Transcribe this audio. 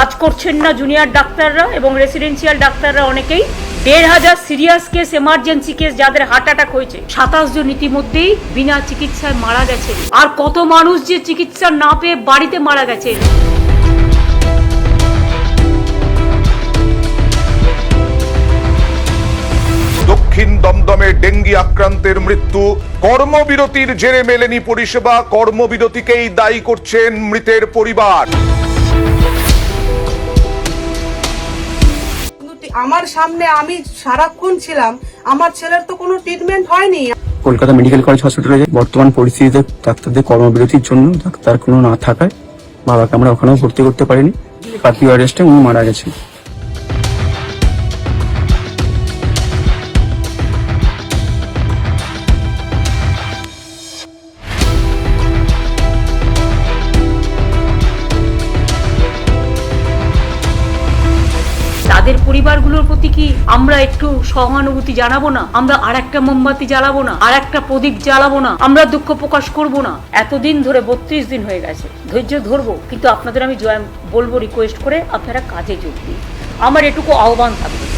কাজ করছেন না জুনিয়র ডাক্তাররা এবং রেসিডেন্সিয়াল ডাক্তাররা অনেকেই। দেড় হাজার সিরিয়াস কেস এমার্জেন্সি কেস যাদের হার্ট অ্যাটাক হয়েছে। সাতাশ জন ইতিমধ্যেই বিনা চিকিৎসায় মারা গেছে আর কত মানুষ যে চিকিৎসা না পেয়ে বাড়িতে মারা গেছে দক্ষিণ দমদমে ডেঙ্গি আক্রান্তের মৃত্যু। কর্মবিরতির জেরে মেলেনি পরিষেবা। কর্মবিরতিকেই দায়ী করছেন মৃতের পরিবার। আমার সামনে আমি সারাক্ষণ ছিলাম, আমার ছেলের তো কোনো ট্রিটমেন্ট হয়নি। কলকাতা মেডিকেল কলেজ হসপিটালে বর্তমান পরিস্থিতিতে ডাক্তারদের কর্মবিরতির জন্য ডাক্তার কোনো না থাকায় বাবাকে আমরা ওখানেও ভর্তি করতে পারিনি। পার্টি অ্যারেস্টে উনি মারা গেছেন। তাদের পরিবারগুলোর প্রতি কি আমরা একটু সহানুভূতি জানাব না? আমরা আর একটা মোমবাতি জ্বালাবো না? আর একটা প্রদীপ জ্বালাবো না? আমরা দুঃখ প্রকাশ করব না? এতদিন ধরে বত্রিশ দিন হয়ে গেছে। ধৈর্য ধরবো। কিন্তু আপনাদের আমি জয় বলব রিকোয়েস্ট করে আপনারা কাজে যোগ দিন। আমার এটুকু আহ্বান থাকবে।